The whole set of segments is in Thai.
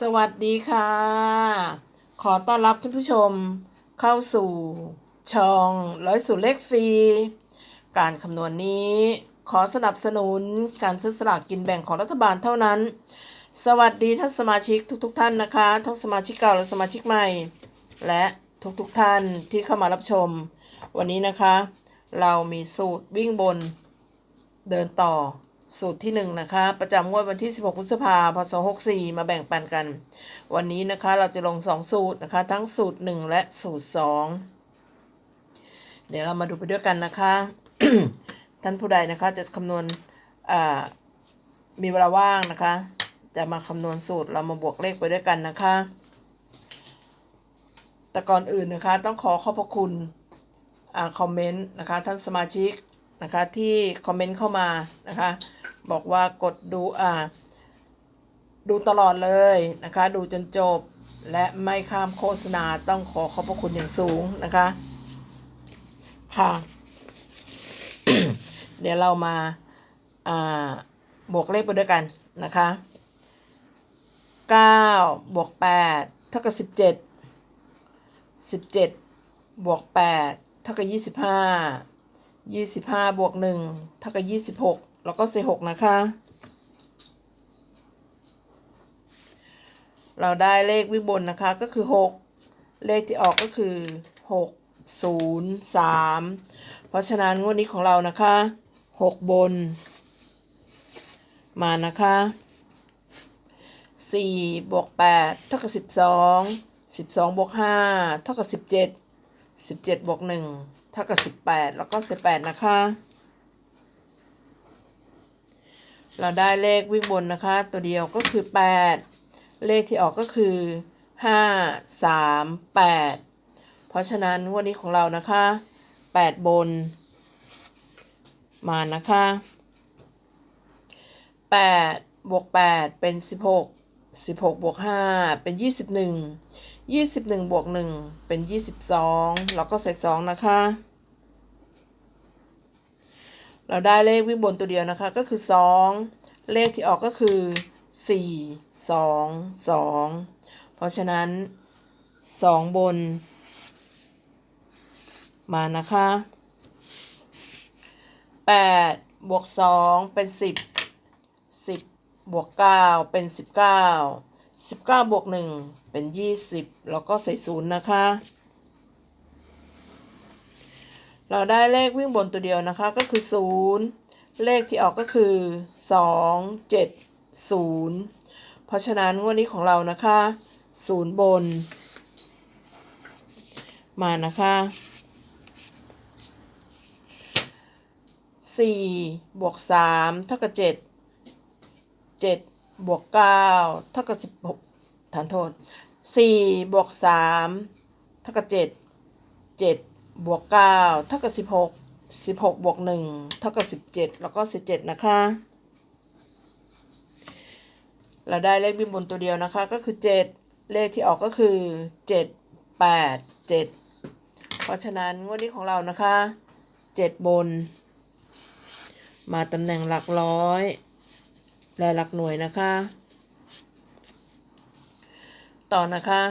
สวัสดีค่ะ ขอต้อนรับท่านผู้ชมเข้าสู่ช่องร้อยสูตรเลขฟรี การคำนวณนี้ขอสนับสนุนการซื้อสลากกินแบ่งของรัฐบาลเท่านั้น สวัสดีท่านสมาชิกทุกๆทท่านนะคะ ทั้งสมาชิกเก่าและสมาชิกใหม่ และทุกๆทท่านที่เข้ามารับชม วันนี้นะคะ เรามีสูตรวิ่งบนเดินต่อ สูตรที่1นะคะประจำงวดวันที่ 16 พฤษภาพศ64 มาแบ่งปันกัน วันนี้นะคะเราจะลง 2 สูตรนะคะ ทั้งสูตร 1 และสูตร 2 เดี๋ยวเรามาดูไปด้วยกันนะคะ ท่านผู้ใดนะคะจะคำนวณมีเวลาว่างนะคะ จะมาคำนวณสูตรเรามาบวกเลขไปด้วยกันนะคะ แต่ก่อนอื่นนะคะต้องขอขอบพระคุณอ่าคอมเมนต์นะคะท่านสมาชิกนะคะที่คอมเมนต์เข้ามานะคะ บอกว่ากดดูอ่าดูตลอดเลยนะคะ ดูจนจบและไม่ข้ามโฆษณาต้องขอขอบพระคุณอย่างสูงนะคะ ค่ะ เดี๋ยวเรามาอ่าบวกเลขไปด้วยกันนะคะ9บวก8เท่ากับ17 17บวก8เท่ากับ25 25บวก1เท่ากับ26 แล้วก็ใส่6นะคะ เราได้เลขวิบนนะคะก็คือ 6 เลขที่ออกก็คือ 6 0 3 เพราะฉะนั้นงวดนี้ของเรานะคะ 6 บน มานะคะ4บวก8เท่ากับ12 12บวก5เท่ากับ17 17บวก1เท่ากับ18 แล้วก็18นะคะ เราได้เลขวิ่งบนนะคะ ตัวเดียวก็คือ 8 เลขที่ออกก็คือ 5 3 8 เพราะฉะนั้นวันนี้ของเรานะคะ 8 บน มานะคะ 8 บวก 8 เป็น 16 16 บวก 5 เป็น 21 21 บวก 1 เป็น 22 แล้วก็ใส่ 2 นะคะ เราได้เลขวิ่งบนตัวเดียวนะคะก็คือ 2 เลขที่ออกก็คือ 4 2 2 เพราะฉะนั้น 2 บน มานะคะ 8 บวก 2 เป็น 10 10 บวก 9 เป็น 19 19 บวก 1 เป็น 20 แล้วก็ใส่ศูนย์นะคะ เราได้เลขวิ่งบนตัวเดียวนะคะก็คือ 0 เลขที่ออกก็คือ 2 7 0 เพราะฉะนั้นงวันนี้ของเรานะคะ 0 บน มานะคะ 4 บวก 3 เท่ากับ 7 7 บวก 9 เท่ากับ 16ฐานโทษ 4 บวก 3 เท่ากับ 7 7 บวก9เท่ากับ16 16บวก1เท่ากับ17แล้วก็17นะคะ เราได้เลขบินบนตัวเดียวนะคะก็คือ7เลขที่ออกก็คือ7 8 7เพราะฉะนั้นงวดนี้ของเรานะคะ7บน มาตำแหน่งหลักร้อย และหลักหน่วยนะคะ ต่อนะคะ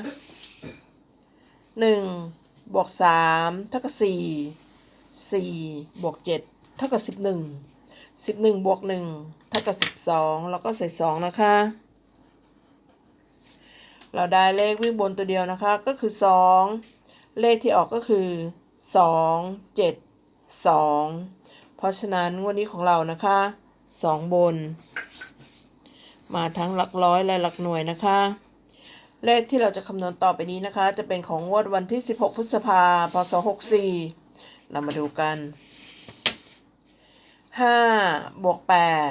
1 บวก3เท่ากับ4 4บวก7เท่ากับ11 11บวก1เท่ากับ12แล้วก็ใส่2นะคะ เราได้เลขวิ่งบนตัวเดียวนะคะก็คือ2เลขที่ออกก็คือ2 7 2เพราะฉะนั้นงวันนี้ของเรานะคะ2บน มาทั้งหลักร้อยและหลักหน่วยนะคะ เลขที่เราจะคำนวณต่อไปนี้นะคะ จะเป็นของงวดวันที่ 16 พฤษภาพศ64 เรามาดูกัน 5 บวก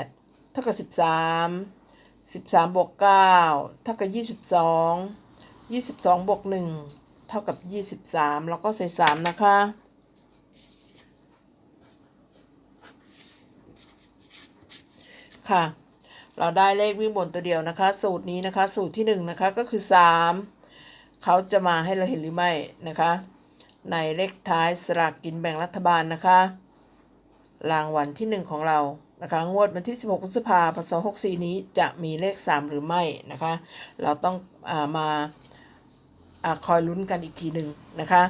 8 เท่ากับ 13 13บวก9เท่ากับ 22 22บวก1เท่ากับ 23 แล้วก็ใส่ 3 นะคะ ค่ะ เราได้เลขวิ่งบนตัวเดียวนะคะ สูตรนี้นะคะ สูตรที่1นนะคะก็คือ 3 เขาจะมาให้เราเห็นหรือไม่นะคะ ในเลขท้ายสลากกินแบ่งรัฐบาลนะคะ รางวัลที่ 1 ของเรานะคะงวดวันที่ 16พฤษภาคม64นี้จะมีเลข 3 หรือไม่นะคะ เราต้องอามาอาคอยลุ้นกันอีกทีหนึ่งนะคะ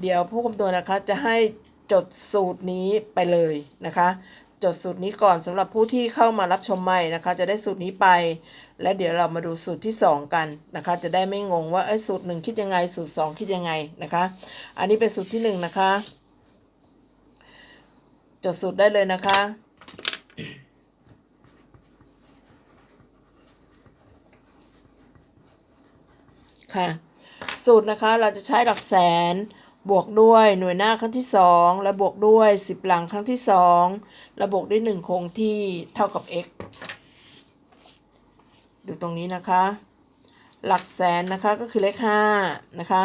เดี๋ยวผู้คำนวนะคะจะให้จดสูตรนี้ไปเลยนะคะ จดสูตรนี้ก่อนสำหรับผู้ที่เข้ามารับชมใหม่นะคะ จะได้สูตรนี้ไป และเดี๋ยวเรามาดูสูตรที่ 2 กันนะคะ จะได้ไม่งงว่าเอ้สูตร 1 คิดยังไง สูตร 2 คิดยังไงนะคะ อันนี้เป็นสูตรที่ 1 นะคะ จดสูตรได้เลยนะคะค่ะสูตรนะคะเราจะใช้หลักแสนบวกด้วยหน่วยหน้าครั้งที่ 2 และบวกด้วย 10 หลังครั้งที่ 2 และบวกด้วย 1 คงที่เท่ากับ x ดูตรงนี้นะคะ หลักแสนนะคะก็คือเลข5นะคะ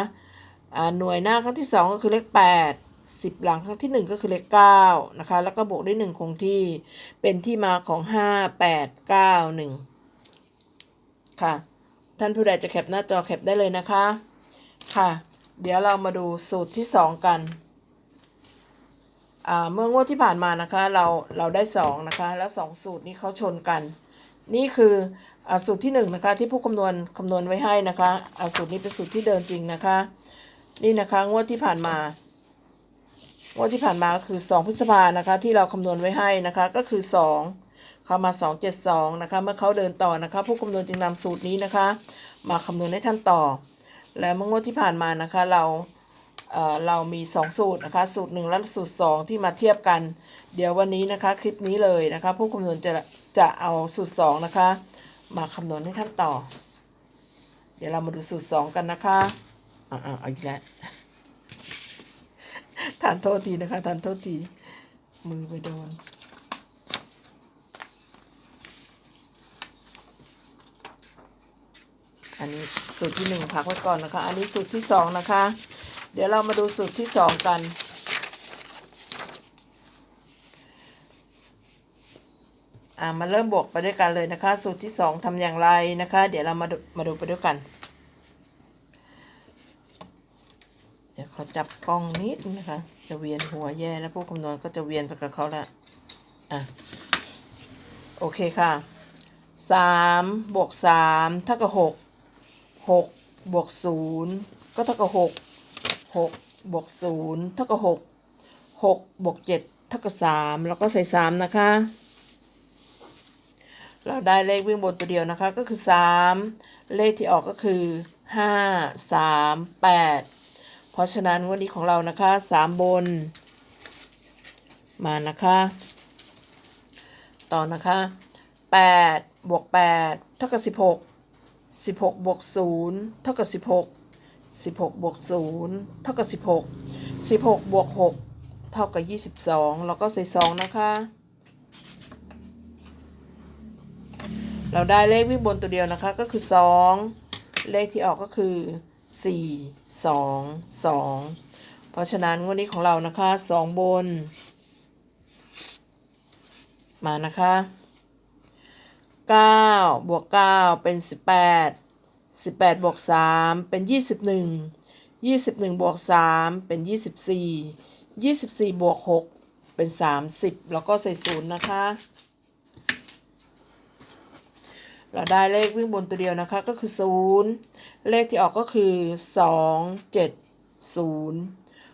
หน่วยหน้าครั้งที่ 2 ก็คือเลข 8 10 หลังครั้งที่ 1 ก็คือเลข9นะคะ แล้วก็บวกด้วย 1 คงที่เป็นที่มาของ 5 8 9 1 ค่ะ ท่านผู้ใดจะแคปหน้าจอแคปได้เลยนะคะ ค่ะ เดี๋ยวเรามาดูสูตรที่ 2 กัน เมื่องวดที่ผ่านมานะคะเราเราได้2นะคะแล้ว 2 สูตรนี้เขาชนกัน นี่คืออสูตรที่1นนะคะที่ผู้คำนวณคำนวณไว้ให้นะคะสูตรนี้เป็นสูตรที่เดินจริงนะคะ นี่นะคะงวดที่ผ่านมางวดที่ผ่านมาคือ 2 พฤษภานะคะที่เราคำนวณไว้ให้นะคะก็คือ 2 เข้ามา 272นะคะเมื่อเขาเดินต่อนะคะ ผู้คำนวณจึงนำสูตรนี้นะคะ มาคำนวณให้ท่านต่อ และเมื่องวดที่ผ่านมานะคะเรา เรามี 2 สูตรนะคะ สูตร 1 และสูตร 2 ที่มาเทียบกัน เดี๋ยววันนี้นะคะคลิปนี้เลยนะคะ ผู้คำนวณจะจะเอาสูตร 2 นะคะ มาคำนวณให้ท่านต่อ เดี๋ยวเรามาดูสูตร 2 กันนะคะอ่าเอาอีกแล้วทานโทษทีนะคะทานโทษทีมือไปโดนอันนี้สูตรที่หนึ่งพักไว้ก่อนนะคะ อันนี้สูตรที่สองนะคะ เดี๋ยวเรามาดูสูตรที่สองกันอ่ามาเริ่มบวกไปด้วยกันเลยนะคะ สูตรที่สองทำอย่างไรนะคะ เดี๋ยวเรามาดูมาดูไปด้วยกัน เดี๋ยวเขาจับกล้องนิดนึงนะคะ จะเวียนหัวแย่แล้วผู้คำนวณก็จะเวียนไปกับเขาละอะโอเคค่ะสามบวกสามเท่ากับหกหกบวกศูนย์ก็เท่ากับหก หกบวกศูนย์เท่ากับหกหกบวกเจ็ดเท่ากับสามแล้วก็ใส่สามนะคะ เราได้เลขวิ่งบนตัวเดียวนะคะก็คือสามเลขที่ออกก็คือห้าสามแปดเพราะฉะนั้นวันนี้ของเรานะคะสามบน มานะคะ ต่อนะคะแปดบวกแปดเท่ากับสิบหกสิบหกบวกศูนย์เท่ากับสิ บหกสิบหกบวกศูนย์เท่ากับสิบหกสิบหกบวกหกเท่ากับยี่สิบสองแล้วก็ใส่สองนะคะ เราได้เลขวิ่งบนตัวเดียวนะคะก็คือสองเลขที่ออกก็คือสี่สองสองเพราะฉะนั้นงวดนี้ของเรานะคะสองบน มานะคะเก้าบวกเก้าเป็นสิ บแปดสิบแปดบวกสามเป็นยี่สิบหนึ่งยี่สิบหนึ่งบวกสามเป็นยี่สิบสี่ยี่สิบสี่บวกหกเป็นสามสิบแล้วก็ใส่ศูนย์นะคะ เราได้เลขวิ่งบนตัวเดียวนะคะก็คือศูนย์เลขที่ออกก็คือสองเจ็ดศูนย์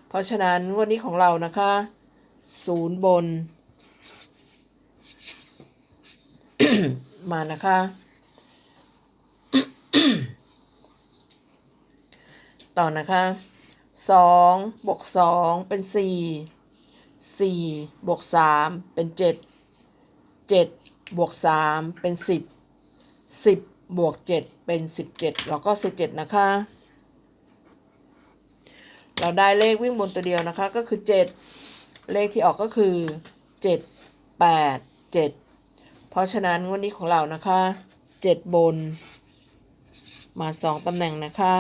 เพราะฉะนั้นวันนี้ของเรานะคะศูนย์บน มานะคะ ต่อนะคะสองบวกสองเป็นสี่สี่บวกสามเป็นเจ็ดเจ็ดบวกสามเป็นสิบสิบบวกเจ็ดเป็นสิบเจ็ดเราก็สิบเจ็ดนะคะ เราได้เลขวิ่งบนตัวเดียวนะคะก็คือเจ็ดเลขที่ออกก็คือเจ็ดแปดเจ็ดเพราะฉะนั้นงวันนี้ของเรานะคะเจ็ดบนมาสองตำแหน่งนะคะ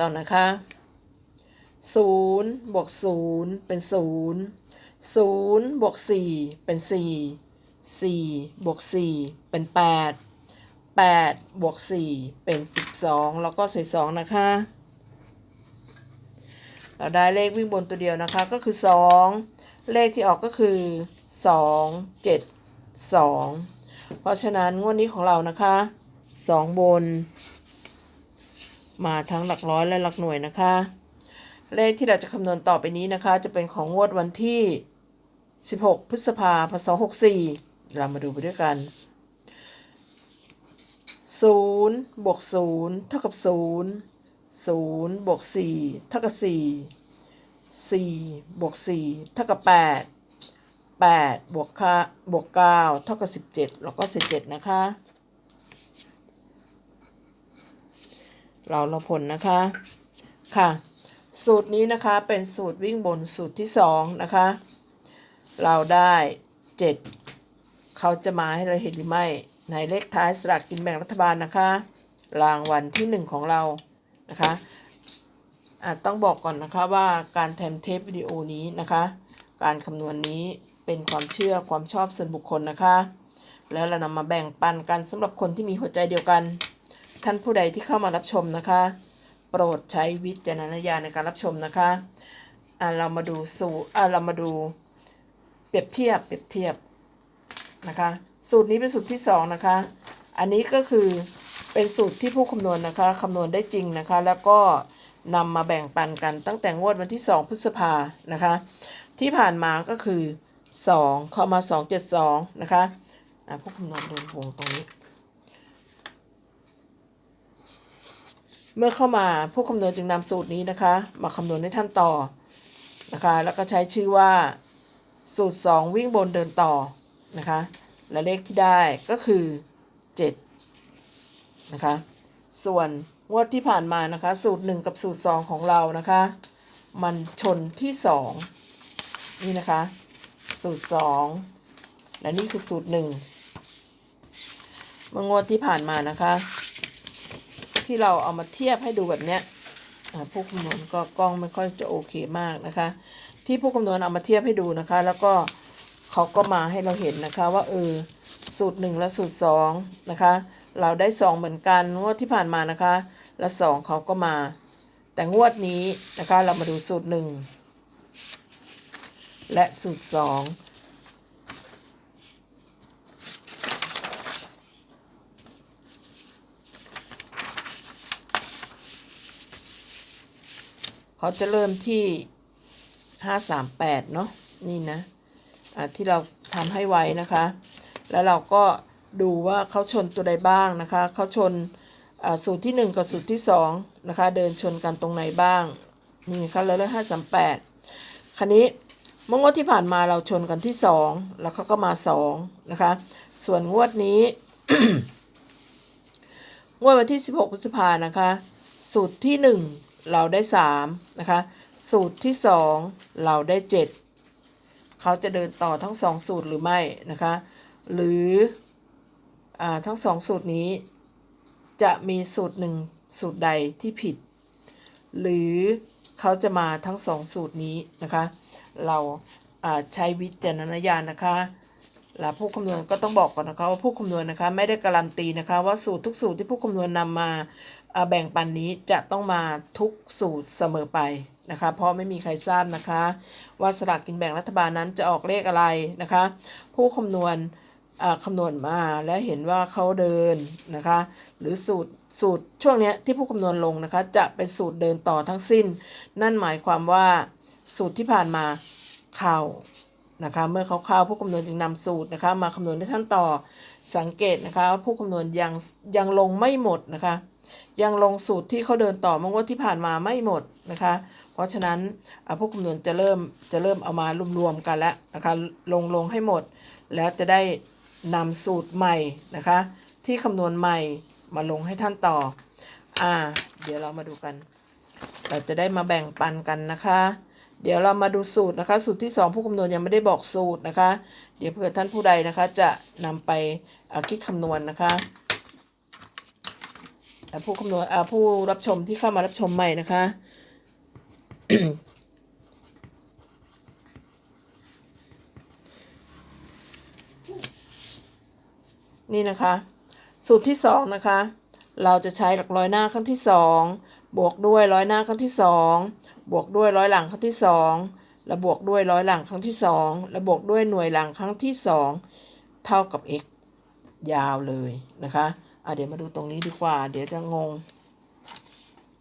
ต่อนะคะศูนย์บวกศูนย์เป็นศูนย์ศูนย์บวกสี่เป็นสี่สี่บวกสี่เป็นแปดแปดบวกสี่เป็นสิบสองแล้วก็ใส่สองนะคะเราได้เลขวิ่งบนตัวเดียวนะคะก็คือสองเลขที่ออกก็คือสองเจ็ดสองเพราะฉะนั้นงวดนี้ของเรานะคะสองบน มาทั้งหลักร้อยและหลักหน่วยนะคะ เลขที่เราจะคำนวณต่อไปนี้นะคะ จะเป็นของงวดวันที่ 16 พฤษภาพศ64 เรามาดูไปด้วยกัน0บวก0เท่ากับ 0 0บวก4เท่ากับ 4 4บวก4เท่ากับ 8 8บวกค่าบวก9เท่ากับ 17 แล้วก็ 17 นะคะ เราเราผลนะคะค่ะ สูตรนี้นะคะเป็นสูตรวิ่งบนสูตรที่2นะคะ เราได้7เขาจะมาให้เราเห็นหรือไม่ในเลขท้ายสลากกินแบ่งรัฐบาลนะคะ รางวัลที่1ของเรานะคะอาจต้องบอกก่อนนะคะว่าการแทำเทปวิดีโอนี้นะคะ การคำนวณนี้เป็นความเชื่อความชอบส่วนบุคคลนะคะ แล้วเรานำมาแบ่งปันกันสำหรับคนที่มีหัวใจเดียวกัน ท่านผู้ใดที่เข้ามารับชมนะคะ โปรดใช้วิจารณญาณในการรับชมนะคะอ่าเรามาดูสูอ่าเรามาดูเปรียบเทียบเปรียบเทียบนะคะ สูตรนี้เป็นสูตรที่สองนะคะ อันนี้ก็คือเป็นสูตรที่ผู้คำนวณนะคะคำนวณได้จริงนะคะ แล้วก็นำมาแบ่งปันกันตั้งแต่งวดวันที่ 2 พฤษภานะคะ ที่ผ่านมาก็คือ2เข้ามา272นะคะอะผู้คำนวณเดินวงตรงนี้ เมื่อเข้ามาผู้คำนวณจึงนำสูตรนี้นะคะ มาคำนวณให้ท่านต่อนะคะ แล้วก็ใช้ชื่อว่า สูตร 2 วิ่งบนเดินต่อนะคะ และเลขที่ได้ก็คือ 7 นะคะ ส่วนงวดที่ผ่านมานะคะ สูตร 1 กับสูตร 2 ของเรานะคะ มันชนที่ 2 นี่นะคะ สูตร 2 และนี่คือสูตร 1 เมื่องวดที่ผ่านมานะคะ ที่เราเอามาเทียบให้ดูแบบเนี้ยผู้คำนวณก็กล้องไม่ค่อยจะโอเคมากนะคะ ที่ผู้คำนวณเอามาเทียบให้ดูนะคะ แล้วก็เขาก็มาให้เราเห็นนะคะ ว่าเออสูตร 1 และสูตร2นะคะ เราได้ 2 เหมือนกันงวดที่ผ่านมานะคะ และ 2 เขาก็มา แต่งวดนี้นะคะเรามาดูสูตร 1 และสูตร 2 เขาจะเริ่มที่ห้าสามแปดเนาะนี่นะที่เราทำให้ไว้นะคะ แล้วเราก็ดูว่าเขาชนตัวใดบ้างนะคะเขาชนสูตรที่ 1 กับสูตรที่2นะคะเดินชนกันตรงไหนบ้างนี่นะคะแล้วห้าสามแปดคันนี้เมื่องวดที่ผ่านมาเราชนกันที่ 2 แล้วเขาก็มา2นะคะส่วนงวดนี้งวดวันที่ 16พฤษภานะคะสูตรที่ 1 เราได้3นะคะสูตรที่ 2 เราได้ 7 เขาจะเดินต่อทั้ง 2 สูตรหรือไม่นะคะหรืออทั้งสองสูตรนี้ จะมีสูตรหนึ่งสูตรใดที่ผิด หรือเขาจะมาทั้งสองสูตรนี้นะคะเราอ่าใช้วิจารณญาณนะคะ และผู้คำนวณก็ต้องบอกก่อนนะคะว่าผู้คำนวณนะคะไม่ได้การันตีนะคะว่าสูตรทุกสูตรที่ผู้คำนวณนำมาอ่าแบ่งปันนี้จะต้องมาทุกสูตรเสมอไปนะคะเพราะไม่มีใครทราบนะคะว่าสลากกินแบ่งรัฐบาลนั้นจะออกเลขอะไรนะคะ ผู้คำนวณคำนวณมาและเห็นว่าเขาเดินนะคะ หรือสูตรสูตรช่วงนี้ที่ผู้คำนวณลงนะคะ จะเป็นสูตรเดินต่อทั้งสิ้น นั่นหมายความว่าสูตรที่ผ่านมาเข้า นะคะเมื่อเขาเข้าผู้คำนวณจึงนำสูตรนะคะมาคำนวณให้ท่านต่อสังเกตนะคะว่าผู้คำนวณยังยังลงไม่หมดนะคะ ยังลงสูตรที่เขาเดินต่อเมื่องวดที่ผ่านมาไม่หมดนะคะ เพราะฉะนั้นผู้คำนวณจะเริ่มจะเริ่มเอามารวมๆกันแล้วนะคะลงลงให้หมด แล้วจะได้นำสูตรใหม่นะคะ ที่คำนวณใหม่มาลงให้ท่านต่ออ่าเดี๋ยวเรามาดูกัน เราจะได้มาแบ่งปันกันนะคะ เดี๋ยวเรามาดูสูตรนะคะ สูตรที่ 2 ผู้คำนวณยังไม่ได้บอกสูตรนะคะ เดี๋ยวเผื่อท่านผู้ใดนะคะ จะนำไปคิดคำนวณนะคะผู้คำนวณผู้รับชมที่เข้ามารับชมใหม่นะคะนี่นะคะ สูตรที่สองนะคะ เราจะใช้หลักร้อยหน้าครั้งที่สองบวกด้วยร้อยหน้าครั้งที่สอง บวกด้วยร้อยหลังครั้งที่สองและบวกด้วยร้อยหลังครั้งที่สองและบวกด้วยหน่วยหลังครั้งที่สองเท่ากับ x ยาวเลยนะคะอะเดี๋ยวมาดูตรงนี้ดีกว่า เดี๋ยวจะงง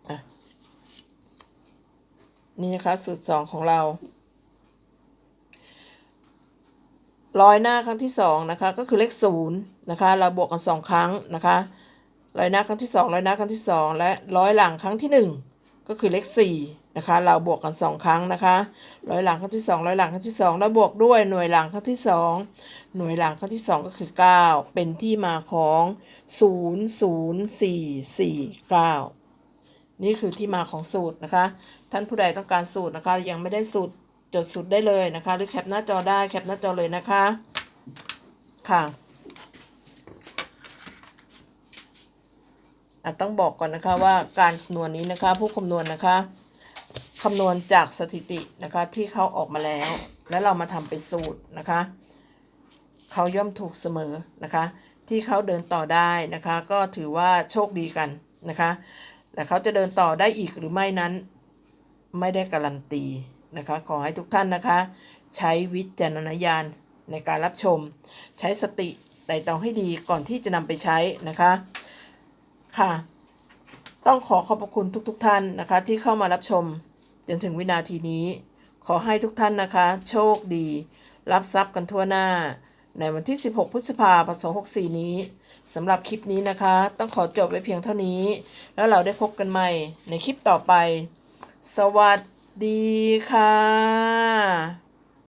อะนี่นะคะสูตรสองของเราร้อยหน้าครั้งที่สองนะคะก็คือเลขศูนย์นะคะเราบวกกันสองครั้งนะคะร้อยหน้าครั้งที่สองร้อยหน้าครั้งที่สองและร้อยหลังครั้งที่หนึ่ง ก็คือเลขสี่นะคะ เราบวกกันสองครั้งนะคะร้อยหลังครั้งที่สองร้อยหลังครั้งที่สองแล้วบวกด้วยหน่วยหลังครั้งที่สองหน่วยหลังครั้งที่สองก็คือเก้าเป็นที่มาของศูนย์ศูนย์สี่สี่เก้านี่คือที่มาของสูตรนะคะ ท่านผู้ใดต้องการสูตรนะคะ ยังไม่ได้สูตรจดสูตรได้เลยนะคะ หรือแคปหน้าจอได้แคปหน้าจอเลยนะคะ ค่ะอะ ต้องบอกก่อนนะคะว่าการคำนวณนี้นะคะ ผู้คำนวณนะคะคำนวณจากสถิตินะคะที่เขาออกมาแล้ว แล้วเรามาทำเป็นสูตรนะคะเขาย่อมถูกเสมอนะคะ ที่เขาเดินต่อได้นะคะ ก็ถือว่าโชคดีกันนะคะแต่เขาจะเดินต่อได้อีกหรือไม่นั้น ไม่ได้การันตีนะคะ ขอให้ทุกท่านนะคะ ใช้วิจารณญาณในการรับชม ใช้สติไต่ตรองให้ดีก่อนที่จะนำไปใช้นะคะ ค่ะ ต้องขอขอบพระคุณทุกๆทท่านนะคะ ที่เข้ามารับชมจนถึงวินาทีนี้ ขอให้ทุกท่านนะคะ โชคดี รับทรัพย์กันทั่วหน้า ในวันที่ 16 พฤษภาคม2564 นี้สำหรับคลิปนี้นะคะ ต้องขอจบไว้เพียงเท่านี้ แล้วเราได้พบกันใหม่ในคลิปต่อไป สวัสดีค่ะ